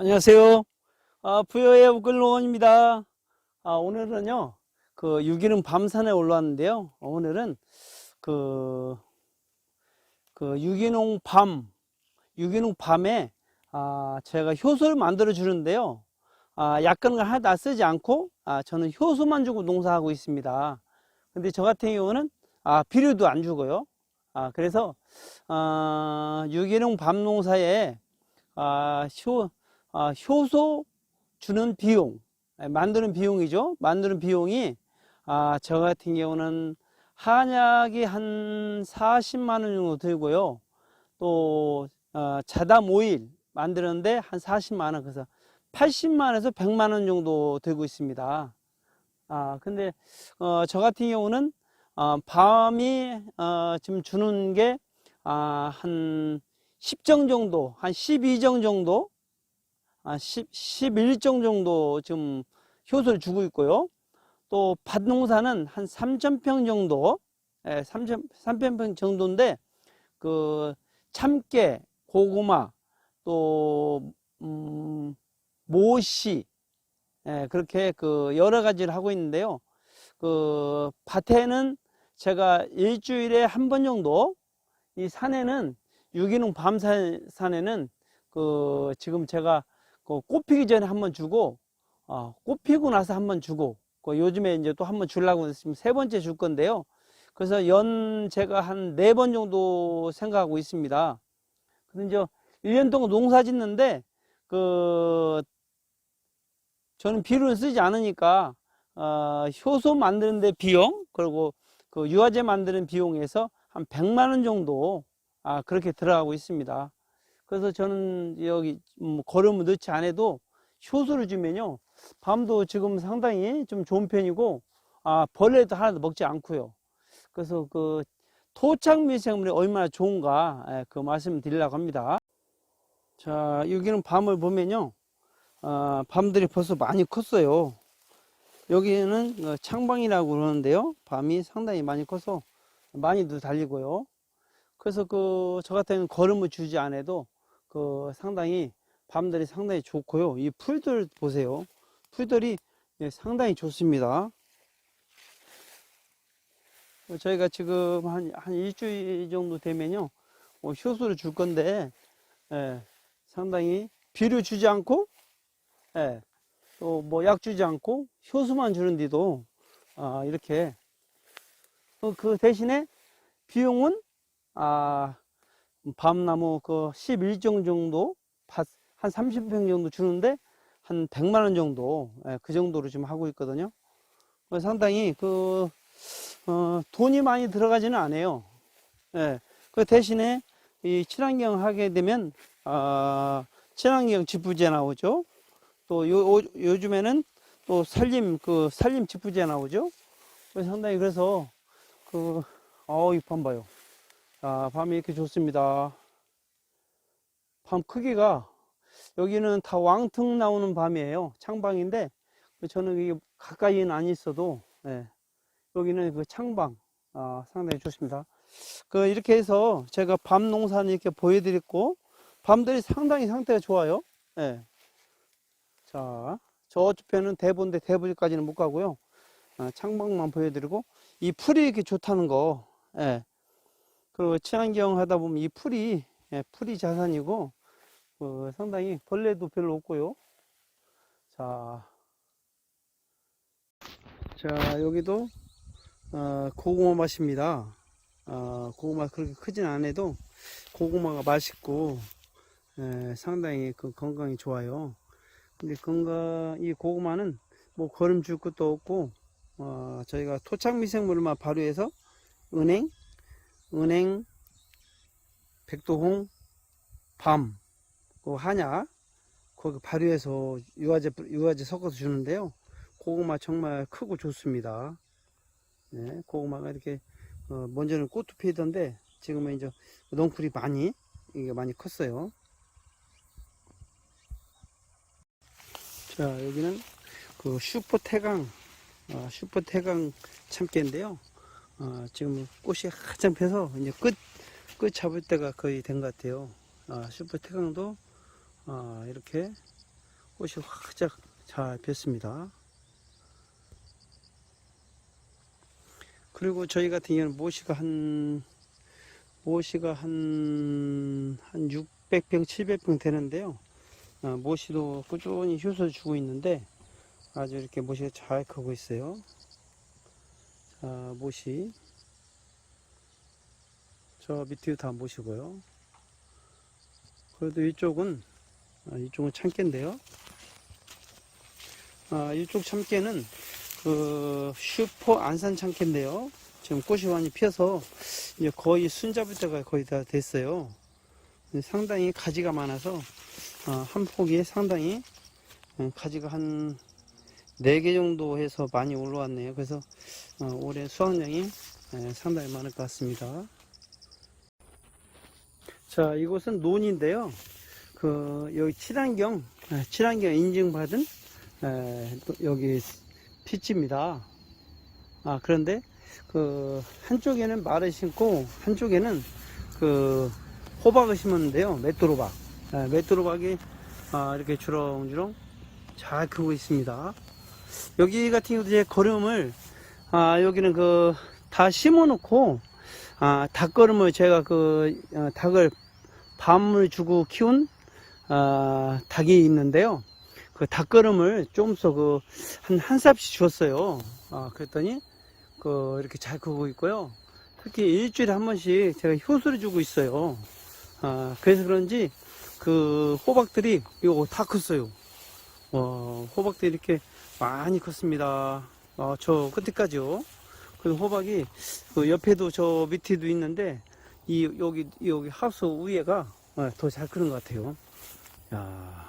안녕하세요. 아, 부여의 우글로원입니다. 아, 오늘은요, 그 유기농 밤산에 올라왔는데요. 오늘은 그, 그 유기농 밤, 유기농 밤에 아, 제가 효소를 만들어 주는데요. 아, 약간을 하나도 쓰지 않고 아, 저는 효소만 주고 농사하고 있습니다. 근데 저 같은 경우는 아, 비료도 안 주고요. 아, 그래서 아, 유기농 밤 농사에 아, 효, 아, 효소 주는 비용, 예, 만드는 비용이죠. 만드는 비용이, 아, 저 같은 경우는 한약이 한 40만 원 정도 들고요. 또, 어, 자담 오일 만드는데 한 40만 원, 그래서 80만 원에서 100만 원 정도 들고 있습니다. 아, 근데, 어, 저 같은 경우는, 어, 밤이, 어, 지금 주는 게, 아, 한 10정 정도, 한 12정 정도, 아, 10, 11정 정도 지금 효소를 주고 있고요. 또 밭농사는 한 3,000평 정도, 예, 3,000, 3,000평 정도인데, 그 참깨, 고구마, 또, 음, 모씨, 예, 그렇게 그 여러 가지를 하고 있는데요. 그 밭에는 제가 일주일에 한 번 정도, 이 산에는 유기농 밤산에는 그 지금 제가 그 꽃 피기 전에 한 번 주고 어, 꽃 피고 나서 한 번 주고 그 요즘에 이제 또 한 번 주려고 지금 세 번째 줄 건데요. 그래서 연 제가 한 네 번 정도 생각하고 있습니다. 근데 이제 1년 동안 농사 짓는데 그 저는 비료를 쓰지 않으니까 어, 효소 만드는데 비용 그리고 그 유화제 만드는 비용에서 한 100만 원 정도 아, 그렇게 들어가고 있습니다. 그래서 저는 여기 뭐 거름을 넣지 않아도 효소를 주면요. 밤도 지금 상당히 좀 좋은 편이고 아, 벌레도 하나도 먹지 않고요. 그래서 그 토착 미생물이 얼마나 좋은가 예, 그 말씀 드리려고 합니다. 자, 여기는 밤을 보면요. 아, 밤들이 벌써 많이 컸어요. 여기는 어, 창방이라고 그러는데요. 밤이 상당히 많이 커서 많이도 달리고요. 그래서 그 저 같은 경우는 걸음을 주지 않아도 그 상당히 밤들이 상당히 좋고요. 이 풀들 보세요. 풀들이 예, 상당히 좋습니다. 어, 저희가 지금 한, 한 일주일 정도 되면요. 어, 효소를 줄 건데, 예, 상당히 비료 주지 않고, 예, 또뭐 약 주지 않고, 효소만 주는데도, 아, 이렇게, 어, 그 대신에 비용은, 아, 밤나무 그 11정 정도, 밭한 30평 정도 주는데, 한 100만 원 정도, 예, 그 정도로 지금 하고 있거든요. 어, 상당히 그, 어, 돈이 많이 들어가지는 않아요. 예. 그 대신에 이 친환경 하게 되면, 아, 친환경 지부제 나오죠. 또 요, 요- 요즘에는 또 산림, 그 산림 지부제 나오죠. 그래서 상당히 그래서 그, 어우, 이밤 봐요. 아, 밤이 이렇게 좋습니다. 밤 크기가 여기는 다 왕퉁 나오는 밤이에요. 창방인데 저는 이게 가까이는 안 있어도 예, 여기는 그 창방 아, 상당히 좋습니다. 그 이렇게 해서 제가 밤 농사는 이렇게 보여드렸고 밤들이 상당히 상태가 좋아요. 예. 자 저쪽 편은 대본데 대본까지는 못 가고요. 아, 창방만 보여드리고 이 풀이 이렇게 좋다는 거. 예. 그리고 친환경 하다 보면 이 풀이 예, 풀이 자산이고 어, 상당히 벌레도 별로 없고요. 자, 자 여기도 어, 고구마 맛입니다. 어, 고구마 그렇게 크진 않아도 고구마가 맛있고 예, 상당히 그 건강이 좋아요. 근데 건강 이 고구마는 뭐 거름 줄 것도 없고 어, 저희가 토착 미생물만 발효해서 은행, 은행, 백도홍, 밤, 그 한약 거기 발효해서 유화제 유화제 섞어서 주는데요. 고구마 정말 크고 좋습니다. 네, 고구마가 이렇게 어, 먼저는 꽃도 피던데 지금은 이제 넝쿨이 많이 이게 많이 컸어요. 자 여기는 그 슈퍼 태강 어, 슈퍼 태강 참깨인데요. 어, 지금 꽃이 한참 펴서 이제 끝, 끝 잡을 때가 거의 된 것 같아요. 아, 슈퍼 태강도 아, 이렇게 꽃이 활짝 잘 폈습니다. 그리고 저희 같은 경우는 모시가 한, 모시가 한, 한 600평, 700평 되는데요. 어, 모시도 꾸준히 효소 주고 있는데 아주 이렇게 모시가 잘 크고 있어요. 자, 모시. 저 밑에도 다 모시고요. 그래도 이쪽은, 아, 이쪽은 참깨인데요. 아, 이쪽 참깨는 그 슈퍼 안산 참깨인데요. 지금 꽃이 많이 피어서 이제 거의 순 잡을 때가 거의 다 됐어요. 상당히 가지가 많아서 어, 한 폭이 상당히 어, 가지가 한 4개 정도 해서 많이 올라왔네요. 그래서 어, 올해 수확량이 예, 상당히 많을 것 같습니다. 자, 이곳은 논인데요. 그 여기 친환경 예, 친환경 인증받은 여기 피치입니다. 아 그런데 그 한쪽에는 말을 심고 한쪽에는 그 호박을 심었는데요. 메뚜로박. 예, 메뚜로박이 아, 이렇게 주렁주렁 잘 크고 있습니다. 여기 같은 경우도 이제 거름을 아 여기는 그 다 심어 놓고 아 닭거름을 제가 그 어, 닭을 밤을 주고 키운 아, 닭이 있는데요. 그 닭거름을 조금씩 그한 한 삽씩 줬어요. 아 그랬더니 그 이렇게 잘 크고 있고요. 특히 일주일에 한 번씩 제가 효소를 주고 있어요. 아 그래서 그런지 그 호박들이 이거 다 컸어요. 어, 호박들이 이렇게 많이 컸습니다. 어, 저 끝에까지요. 그 호박이 그 옆에도 저 밑에도 있는데 이 여기 여기 하우스 위에가 어, 더잘 크는 것 같아요. 야.